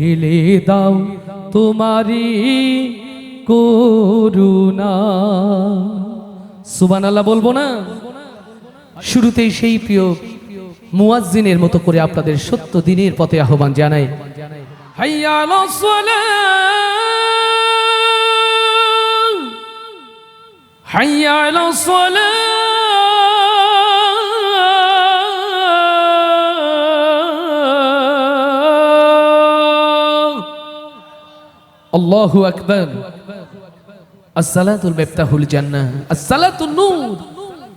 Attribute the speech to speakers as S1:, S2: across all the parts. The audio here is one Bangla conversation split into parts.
S1: ঢেলে দাও তোমারি করুণা। সুবান আল্লাহ বলব না? শুরুতেই সেই প্রিয় মুয়াজ্জিনের মতো করে আপনাদের সত্য দিনের পথে আহ্বান জানাই। হাইয়া হাইয়া আল্লাহু আকবার। আসসালাতুল মিফতাহুল জান্নাহ। আসসালাতুন নূর।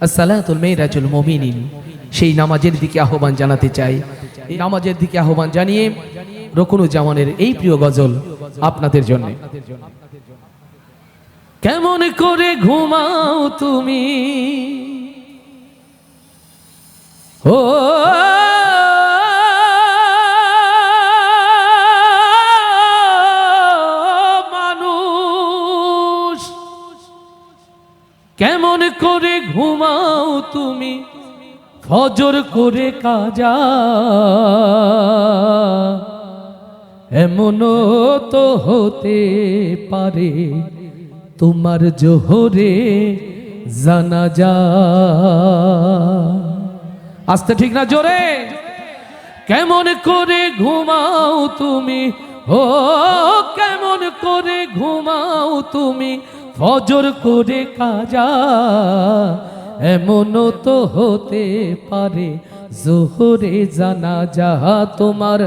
S1: আসসালাতুল মিরাজুল মুমিনিন। সেই নামাজের দিকে আহ্বান জানাতে চাই। এই নামাজের দিকে আহ্বান জানিয়ে রকুনু জামানের এই প্রিয় গজল আপনাদের জন্য। কেমন করে ঘুমাও তুমি? ও কেমন করে ঘুমাও তুমি? ফজর করে কাজা। এমনও তো হতে পারে তোমার জোহরে জানা যা আসতে ঠিক না জোরে? কেমন করে ঘুমাও তুমি? ও, কেমন করে ঘুমাও তুমি? ফজর করে কাজা, এমনও তো হতে পারে। জোহরে জানা যাহা তোমার,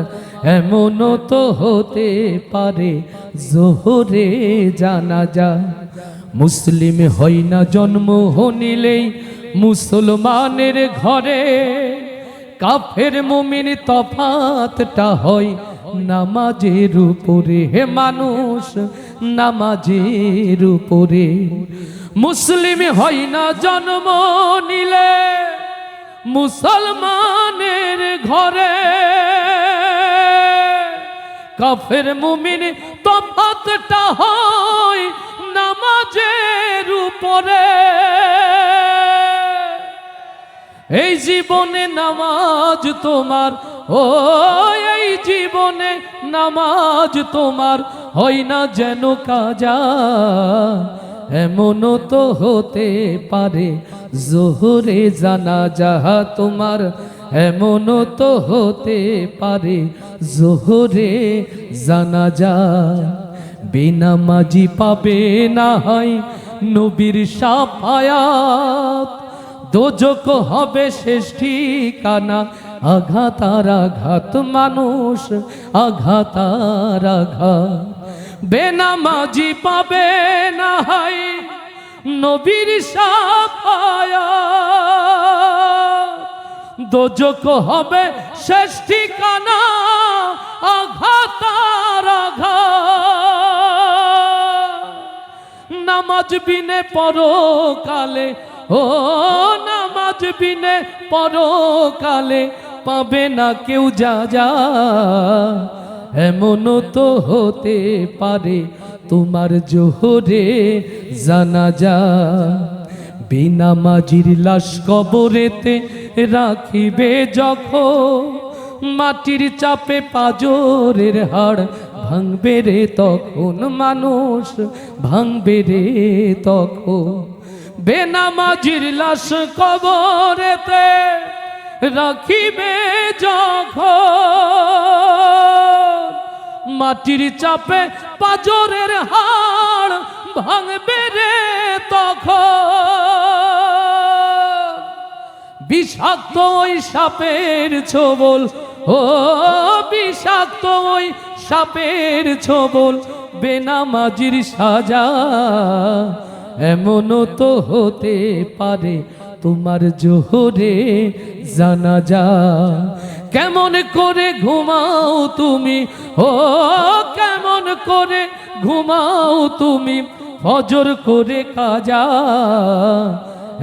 S1: এমনও তো হতে পারে। জোহরে জানা যা মুসলিম হয় না জন্ম হনিলেই মুসলমানের ঘরে। কাফের মুমিন তফাতটা হয় নামাজের উপরে হে মানুষ, নামাজের উপরে। মুসলিম হয় না জন্ম নিলে, মুসলমানের ঘরে। কাফের মুমিন তফাতটা হয় নামাজের উপরে। এই জীবনে নামাজ তোমার ও এই জীবনে নামাজ তোমার হয় না যেন কাজা। এমনও তো হতে পারে জোহরে জানা যাহা তোমার। এমনও তো হতে পারে জোহরে জানা যা বেনামাজি পাবে না হয় নবীর সাফায়াত। দোজক হবে শেষ ঠিকানা আঘাত আঘাত মানুষ আঘাত আঘাত বেনামাজি পাবে না হাই নবীর দোজক হবে শেষ ঠিকানা আঘাত নামাজ বিনে পরকালে, ও নামাজ বিনে পরকালে পাবে না কেউ যা যা। এমনও তো হতে পারে তোমার জোহরে জানা যা বিনামাজির লাশ কবরেতে রাখিবে যখন মাটির চাপে পাজরের হাড় ভাঙবে রে তখন মানুষ ভাঙবে রে তখন। বেনামাজির লাশ কবরেতে রাখিবে যখন। মাটির চাপে পাজরের হাড় ভাঙবে রে তখন। বিষাক্ত ওই সাপের ছোবল, ও বিষাক্ত ওই সাপের ছোবল, বেনামাজির সাজা এমনও তো হতে পারে। তোমার জোহরে জানা যা কেমন করে ঘুমাও তুমি? ও, কেমন করে ঘুমাও তুমি? ফজর করে কাজা।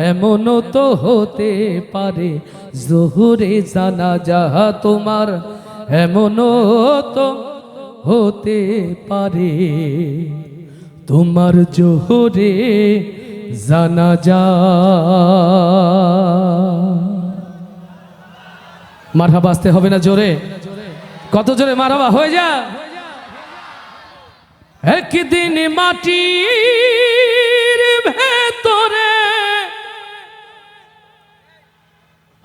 S1: এমনও তো হতে পারে জোহরে জানা যাহা তোমার। এমনও তো হতে পারে তোমার জোহরে জানা যা। মারহাবা আসতে হবে না জোরে। কত জোরে মারহাবা? হয়ে যা। একদিন মাটির ভেতরে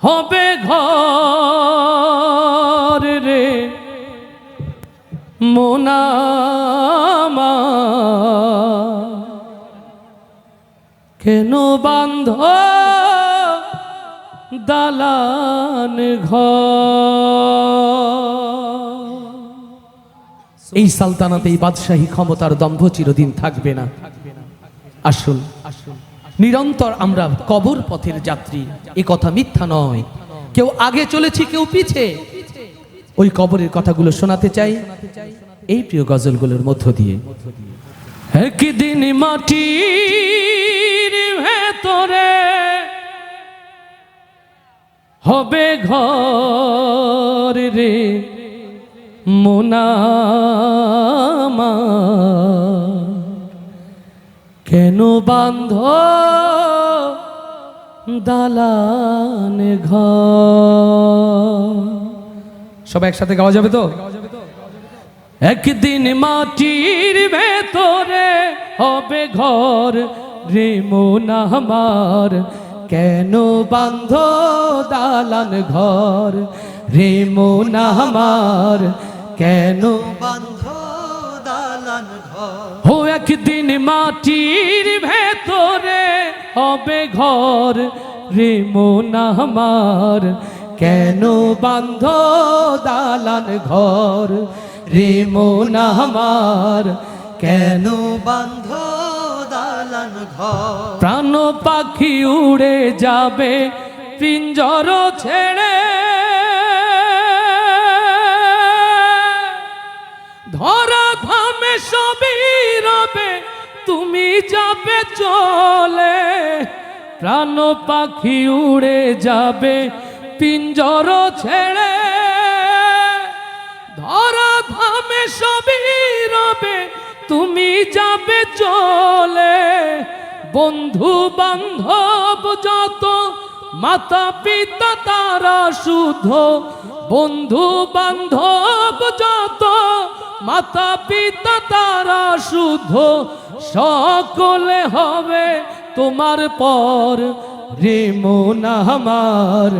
S1: হবে ঘর রে। মোনামা কেন বান্ধ দালান ঘর? এই সালতানাতে এই বাদশাহী ক্ষমতার দম্ভ চিরদিন থাকবে না। আসুন, নিরন্তর আমরা কবর পথের যাত্রী। এ কথা মিথ্যা নয়। কেউ আগে চলেছি, কেউ পিছে। ওই কবরের কথাগুলো শোনাতে চাই। এই প্রিয় গজলগুলোর মধ্য দিয়ে। একদিন মাটির ভেতরে হবে ঘর রে মোনামা। কেন বান্ধ দালান ঘর? সবাই একসাথে গাওয়া যাবে তো? একদিন মাটির ভেতরে হবে ঘর রে মন আমার। কেন বান্ধ দালান ঘর রে আমার? কেন
S2: বান্ধ দালান ঘর?
S1: ও একদিন মাটির ভেতরে হবে ঘর রে আমার। কেন বান্ধ দালান ঘর? রে আমার কেন
S2: কেন বান্ধ দালান ঘর?
S1: প্রাণ পাখি উড়ে যাবে, পিঞ্জর ছেড়ে। ধরা ধামে সবই রবে, তুমি যাবে চলে। প্রাণ পাখি উড়ে যাবে, পিঞ্জর ছেড়ে। সবই রবে, তুমি যাবে চলে। বন্ধু বান্ধব যত, মাতা পিতা তারা শুদ্ধ। বন্ধু বান্ধব যত, মাতা পিতা তারা শুদ্ধ। সকলে হবে তোমার পর রে আমার।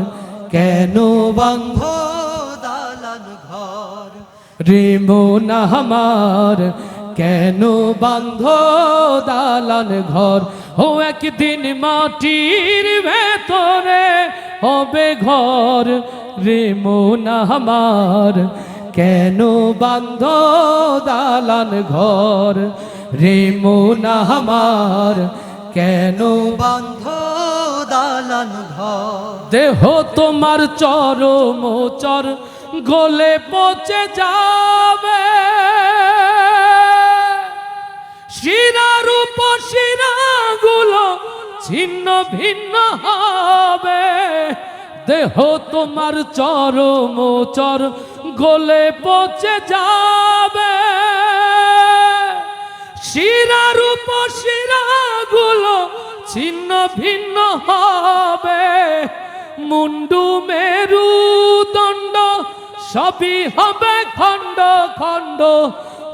S1: কেন বান্ধ
S2: বান্ধ দালান ঘর
S1: রে আমার? কেন বান্ধ দালান ঘর? ও একদিন মাটির ভেতরে হবে ঘর। রে মন আমার। কেন বান্ধ দালান ঘর? রে মন আমার। কেন
S2: বান্ধ দালান ঘর?
S1: দেহ তোমার চরম চর। গলে পচে যাবে। শিরার উপর শিরাগুলো ছিন্ন ভিন্ন হবে। দেহ তোমার চরম, চর গলে পচে যাবে। শিরার উপর শিরাগুলো ছিন্ন ভিন্ন হবে। মুন্ডু মেরু সবই হবে খণ্ড খণ্ড,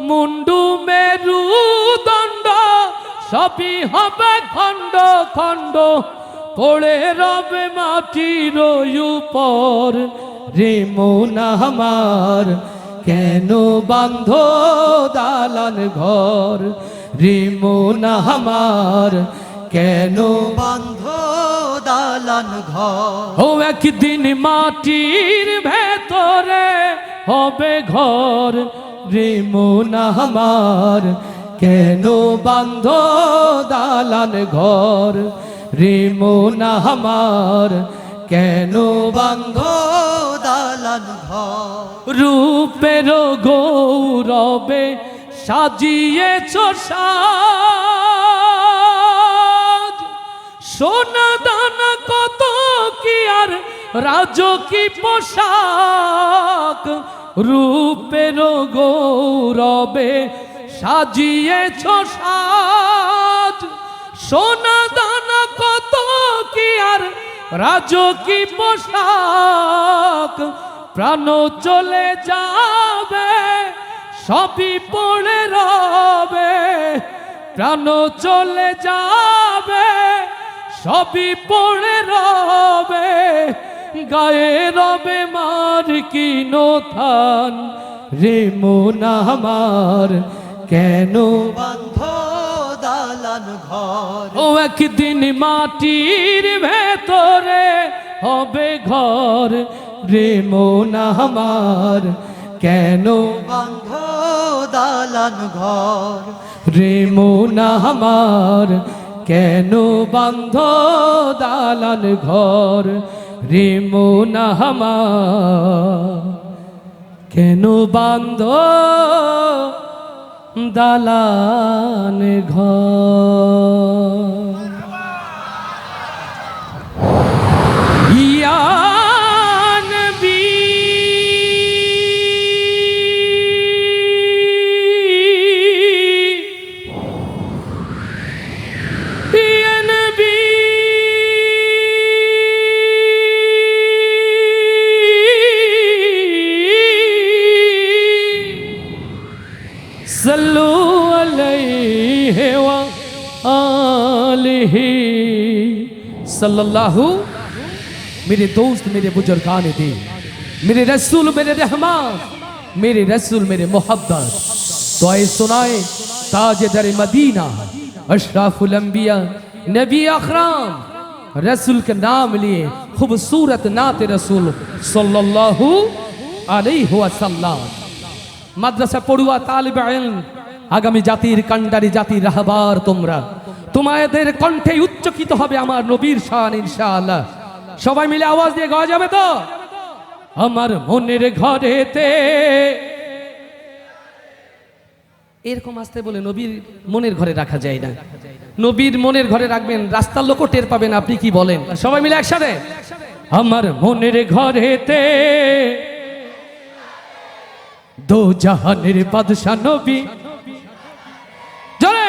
S1: মুন্ডু মেরু দণ্ড। সবই হবে খণ্ড খণ্ড পড়ে রবে মাটির উপর। রে মন আমার, কেন বান্ধ দালান ঘর? রে মন আমার, কেন
S2: বান্ধ দালান ঘর।
S1: ও একদিন মাটির ভেতরে হবে ঘর। রে মন আমার, কেন বান্ধ দালান ঘর? রে মন আমার, কেন বান্ধ
S2: দালান ঘর?
S1: রূপের গৌরবে সাজিয়েছ সাজ সোনা দানা কত কি আর রাজকি পোশাক? রূপের গৌরবে সাজিয়েছ সাজ। সোনা দানা কত কি আর রাজকি পোশাক? প্রাণ চলে যাবে, সবই পড়ে রবে। প্রাণ চলে যাবে সবই পড়ে রবে, গায়ে রবে মার কি থান রে মন আমার, কেন
S2: বান্ধ দালান ঘর?
S1: ও একদিন মাটির ভেতরে হবে ঘর। রে মন আমার, কেন
S2: বান্ধ দালান ঘর?
S1: রে মন আমার কেন বান্ধ দালাল ঘর? রে মন আমার কেন বান্ধ দালান ঘর? আলাইহি ওয়া আলিহি सल्लल्लाहु मेरे दोस्त मेरे बुजुर्गान दे मेरे रसूल मेरे रहमान मेरे रसूल मेरे मोहब्बत तो आए सुनाए ताज दर मदीना अशराफुल अंबिया नबी अकराम रसूल के नाम लिए खूबसूरत नात रसूल सल्लल्लाहु अलैहि वसल्लम মাদ্রাসা পড়ুয়া তালিব ইলম আগামী জাতির কান্ডারি জাতির রাহবার তোমরা। তোমাদের কণ্ঠে উচ্চকিত হবে আমার নবীর শান, ইনশাআল্লাহ। সবাই মিলে আওয়াজ দিয়ে গাওয়া যাবে তো? আমার মনের ঘরেতে এরকম আসতে বলে নবীর মনের ঘরে রাখা যায় না। নবীর মনের ঘরে রাখবেন রাস্তার লোকও টের পাবেন, আপনি কি বলেন? সবাই মিলে একসাথে? আমার মনের ঘরেতে দো জাহানের বাদশা নবী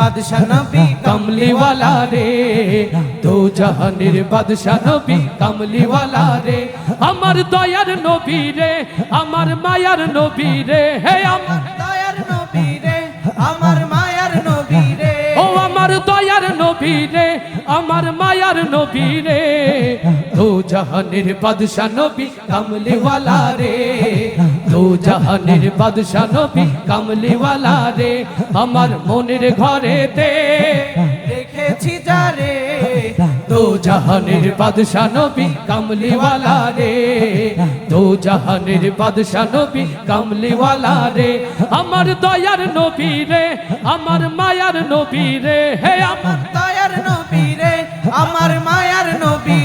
S3: জাহানের বাদশা নবী
S1: রে। দো জাহানের বাদশা নবী কামলিওয়ালা রে। আমার দয়ার নবী রে, আমার মায়ার নবী রে। হে আমার
S3: দয়ার নবী রে, আমার মায়ার নবী রে।
S1: ও আমার দয়ার নবী রে, আমার মায়ার নবী রে। দো জাহানের বাদশা নবী কামলিওয়ালা রে। দো জাহানের বাদশা নবী কামলিওয়ালা রে, আমার মনের
S3: যারে
S1: জাহানের বাদশা নবী কামলিওয়ালা রে জাহানের বাদশা নবী কামলিওয়ালা রে, আমার দয়ার নবী রে, আমার মায়ার নবী রে, হে আমার
S3: দয়ার নবী রে, আমার মায়ার নবী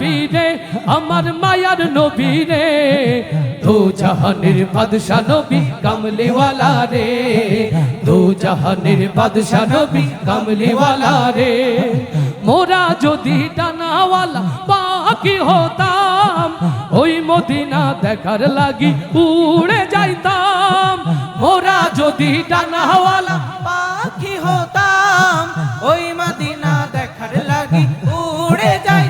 S1: দয়ার আমার মায়ার নবী রে দো জাহানের বাদশা নবী কামলিওয়ালা রে। দো জাহানের বাদশা নবী কামলিওয়ালা রে। মোরা যদি ডানাওয়ালা বাকি হতাম, ওই মদিনা দেখার লাগি উড়ে যাইতাম। মোরা যদি ডানাওয়ালা
S3: পাখি হতাম, ওই মদিনা দেখার লাগি উড়ে
S1: জরে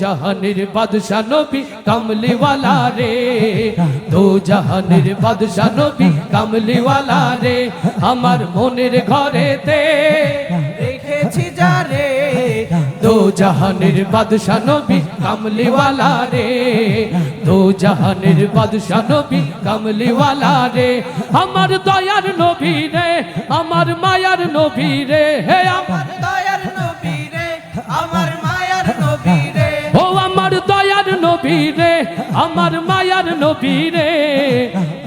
S1: জাহানের বাদশা নবী কামলিওয়ালা রে। দো জাহানের বাদশা নবী কামলিওয়ালা রে। আমার মনের ঘরেতে
S3: দেখেছি যারে
S1: দো জাহানের বাদশা নবী কামলিওয়ালা রে। জাহানের বাদশা নবী কামলিওয়ালা রে। আমার দয়ার নবী রে, আমার মায়ার নবী রে। হে আমার
S3: নবী রে আমার মায়ার নবী রে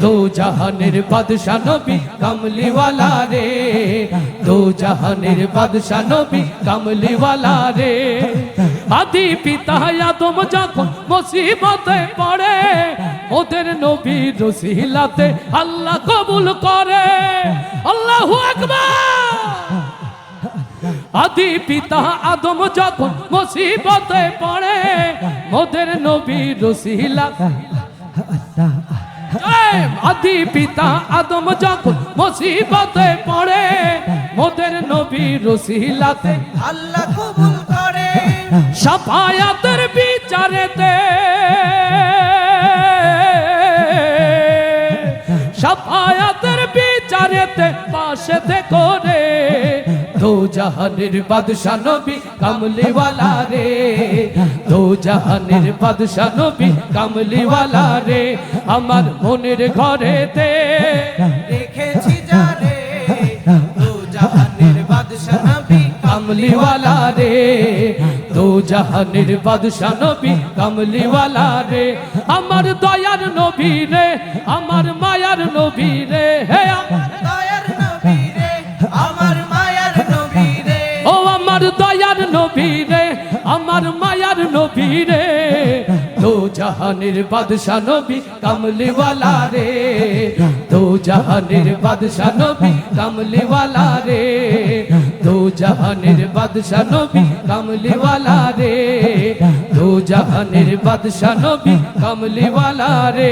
S1: দো জাহানের বাদশা নবী কামলিওয়ালা রে। দো জাহানের বাদশা নবী কামলিওয়ালা রে। আদি পিতা আদম যখন মুসিবতে পড়ে, ওদের নবী রসিলাতে আল্লাহ কবুল করে। আল্লাহু আকবার! আদি পিতা আদম যখন মুসিবতে পড়ে মোদের নবী রসিলা। আদি পিতা আদম যখন মুসিবতে পড়ে মোদের নবী রসিলাতে
S3: আল্লাহ কবুল করে।
S1: সাফায়াতের বিচারেতে সাফায়াতের বিচারেতে পাশেতে করে জাহানের বাদশা নবী কামলিওয়ালা রে। দো জাহানের বাদশা নবী কামলিওয়ালা রে। আমার মনের ঘরেতে
S3: রেখেছি যারে। দু জাহানের বাদশা নবী
S1: কামলিওয়ালা রে। দো জাহানের বাদশা নবী কামলিওয়ালা রে। আমার দয়ার নবী রে, আমার মায়ার নবী রে। হে আমার রে। দো জাহানের বাদশা নবী কামলিওয়ালা রে। দো জাহানের বাদশা নবী কামলিওয়ালা রে। দো জাহানের বাদশা নবী কামলিওয়ালা রে। দো জাহানের বাদশা নবী কামলিওয়ালা রে।